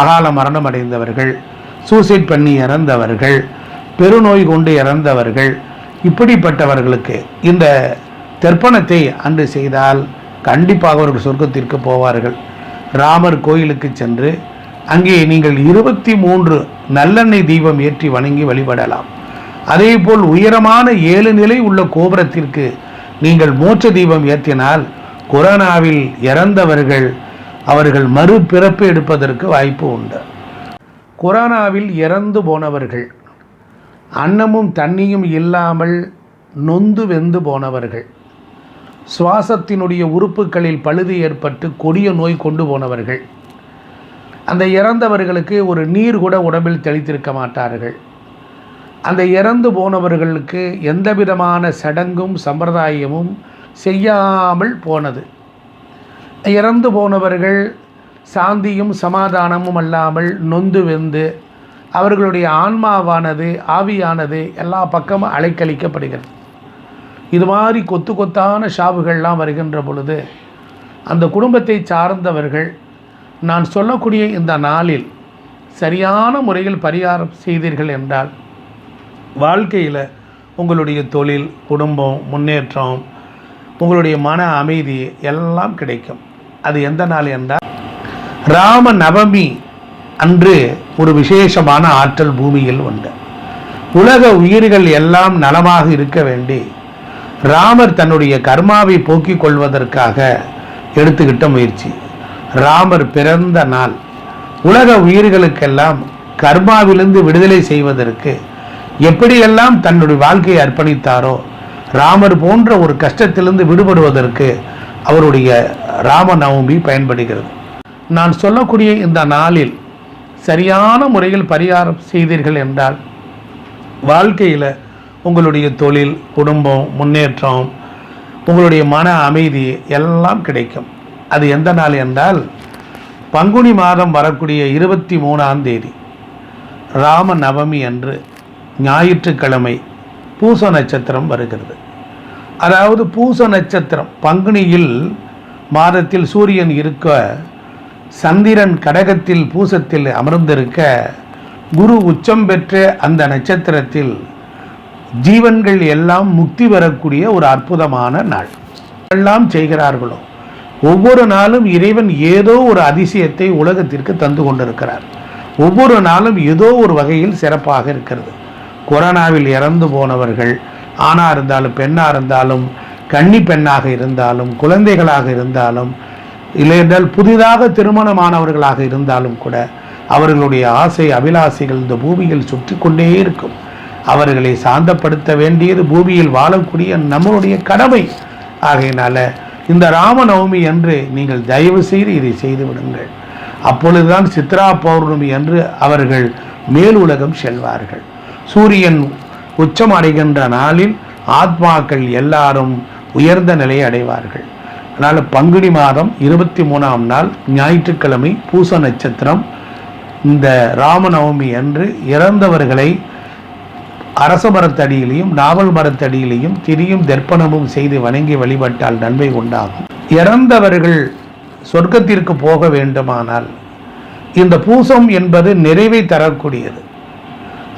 அகால மரணம் அடைந்தவர்கள் சூசைட் பண்ணி இறந்தவர்கள் பெருநோய் கொண்டு இறந்தவர்கள் இப்படிப்பட்டவர்களுக்கு இந்த தர்ப்பணத்தை அன்று செய்தால் கண்டிப்பாக அவர்கள் சொர்க்கத்திற்கு போவார்கள். ராமர் கோயிலுக்கு சென்று அங்கே நீங்கள் இருபத்தி மூன்று நல்லெண்ணெய் தீபம் ஏற்றி வணங்கி வழிபடலாம். அதேபோல் உயரமான ஏழு நிலை உள்ள கோபுரத்திற்கு நீங்கள் மோட்ச தீபம் ஏற்றினால் கொரோனாவில் இறந்தவர்கள் அவர்கள் மறுபிறப்பு எடுப்பதற்கு வாய்ப்பு உண்டு. கொரோனாவில் இறந்து போனவர்கள் அன்னமும் தண்ணியும் இல்லாமல் நொந்து வெந்து போனவர்கள் சுவாசத்தினுடைய உறுப்புகளில் பழுது ஏற்பட்டு கொடிய நோய் கொண்டு போனவர்கள் அந்த இறந்தவர்களுக்கு ஒரு நீர் கூட உடம்பில் தெளித்திருக்க மாட்டார்கள். அந்த இறந்து போனவர்களுக்கு எந்த விதமான சடங்கும் சம்பிரதாயமும் செய்யாமல் போனது. இறந்து போனவர்கள் சாந்தியும் சமாதானமும் அல்லாமல் நொந்து வெந்து அவர்களுடைய ஆன்மாவானது ஆவியானது எல்லா பக்கமும் அலைக்கழிக்கப்படுகிறது. இது மாதிரி கொத்து கொத்தான ஷாவுகள்லாம் வருகின்ற பொழுது அந்த குடும்பத்தை சார்ந்தவர்கள் நான் சொல்லக்கூடிய இந்த நாளில் சரியான முறையில் பரிகாரம் செய்தீர்கள் என்றால் வாழ்க்கையில் உங்களுடைய தொழில் குடும்பம் முன்னேற்றம் உங்களுடைய மன அமைதி எல்லாம் கிடைக்கும். அது எந்த நாள் என்றால் ராம நவமி அன்று ஒரு விசேஷமான ஆற்றல் பூமியில் உண்டு. உலக உயிர்கள் எல்லாம் நலமாக இருக்க வேண்டி ராமர் தன்னுடைய கர்மாவை போக்கிக் கொள்வதற்காக எடுத்துக்கிட்ட முயற்சி. ராமர் பிறந்த நாள். உலக உயிர்களுக்கெல்லாம் கர்மாவிலிருந்து விடுதலை செய்வதற்கு எப்படியெல்லாம் தன்னுடைய வாழ்க்கையை அர்ப்பணித்தாரோ ராமர் போன்ற ஒரு கஷ்டத்திலிருந்து விடுபடுவதற்கு அவருடைய ராமநவமி பயன்படுகிறது. நான் சொல்லக்கூடிய இந்த நாளில் சரியான முறையில் பரிகாரம் செய்தீர்கள் என்றால் வாழ்க்கையில் உங்களுடைய தொழில் குடும்பம் முன்னேற்றம் உங்களுடைய மன அமைதி எல்லாம் கிடைக்கும். அது எந்த நாள் என்றால் பங்குனி மாதம் வரக்கூடிய இருபத்தி மூணாம் தேதி ராம நவமி அன்று ஞாயிற்றுக்கிழமை பூச நட்சத்திரம் வருகிறது. அதாவது பூச நட்சத்திரம் பங்குனியில் மாதத்தில் சூரியன் இருக்க சந்திரன் கடகத்தில் பூசத்தில் அமர்ந்திருக்க குரு உச்சம் பெற்ற அந்த நட்சத்திரத்தில் ஜீவன்கள் எல்லாம் முக்தி பெறக்கூடிய ஒரு அற்புதமான நாள். எல்லாம் செய்கிறார்களோ? ஒவ்வொரு நாளும் இறைவன் ஏதோ ஒரு அதிசயத்தை உலகத்திற்கு தந்து கொண்டிருக்கிறார். ஒவ்வொரு நாளும் ஏதோ ஒரு வகையில் சிறப்பாக இருக்கிறது. கொரோனாவில் இறந்து போனவர்கள் ஆணாக இருந்தாலும் பெண்ணாக இருந்தாலும் கன்னி பெண்ணாக இருந்தாலும் குழந்தைகளாக இருந்தாலும் இல்லையென்றால் புதிதாக திருமணமானவர்களாக இருந்தாலும் கூட அவர்களுடைய ஆசை அபிலாசைகள் இந்த பூமியில் சுற்றி கொண்டே இருக்கும். அவர்களை சாந்தப்படுத்த வேண்டியது பூமியில் வாழக்கூடிய நம்மளுடைய கடமை. ஆகையினால இந்த ராமநவமி என்று நீங்கள் தயவு செய்து இதை செய்து விடுங்கள். அப்பொழுதுதான் சித்ரா பௌர்ணமி என்று அவர்கள் மேல் உலகம் செல்வார்கள். சூரியன் உச்சம் அடைகின்ற நாளில் ஆத்மாக்கள் எல்லாரும் உயர்ந்த நிலையை அடைவார்கள். அதனால் பங்குனி மாதம் இருபத்தி மூணாம் நாள் ஞாயிற்றுக்கிழமை பூச நட்சத்திரம். இந்த ராமநவமி அன்று இறந்தவர்களை அரச மரத்தடியிலையும் நாவல் மரத்தடியிலையும் திரியும் தர்ப்பணமும் செய்து வணங்கி வழிபட்டால் நன்மை உண்டாகும். இறந்தவர்கள் சொர்க்கத்திற்கு போக வேண்டுமானால் இந்த பூசம் என்பது நிறைவை தரக்கூடியது.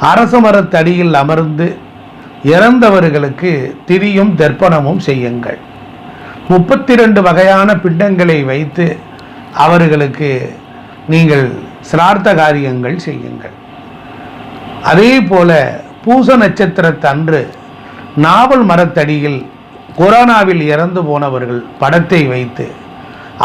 அரச மரத்தடியில் அமர்ந்து இறந்தவர்களுக்கு திரியும் தர்ப்பணமும் செய்யுங்கள். முப்பத்தி ரெண்டு வகையான பிண்டங்களை வைத்து அவர்களுக்கு நீங்கள் சிரார்த்த காரியங்கள் செய்யுங்கள். அதே போல பூச நட்சத்திரத்தன்று நாவல் மரத்தடியில் கொரோனாவில் இறந்து போனவர்கள் படத்தை வைத்து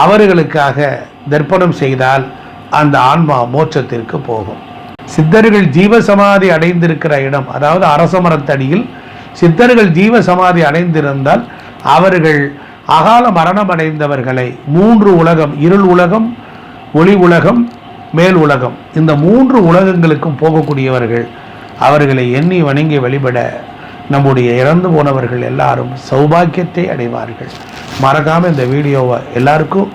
அவர்களுக்காக தர்ப்பணம் செய்தால் அந்த ஆன்மா மோட்சத்திற்கு போகும். சித்தர்கள் ஜீவசமாதி அடைந்திருக்கிற இடம் அதாவது அரச மரத்தடியில் சித்தர்கள் ஜீவசமாதி அடைந்திருந்தால் அவர்கள் அகால மரணம் அடைந்தவர்களை மூன்று உலகம் இருள் உலகம் ஒளி உலகம் மேல் உலகம் இந்த மூன்று உலகங்களுக்கும் போகக்கூடியவர்கள் அவர்களை எண்ணி வணங்கி வழிபட நம்முடைய இறந்து போனவர்கள் எல்லாரும் சௌபாக்கியத்தை அடைவார்கள். மறக்காமல் இந்த வீடியோவை எல்லாருக்கும்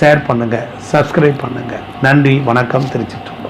ஷேர் பண்ணுங்கள் சப்ஸ்கிரைப் பண்ணுங்கள் நன்றி வணக்கம் திருச்சிட்டு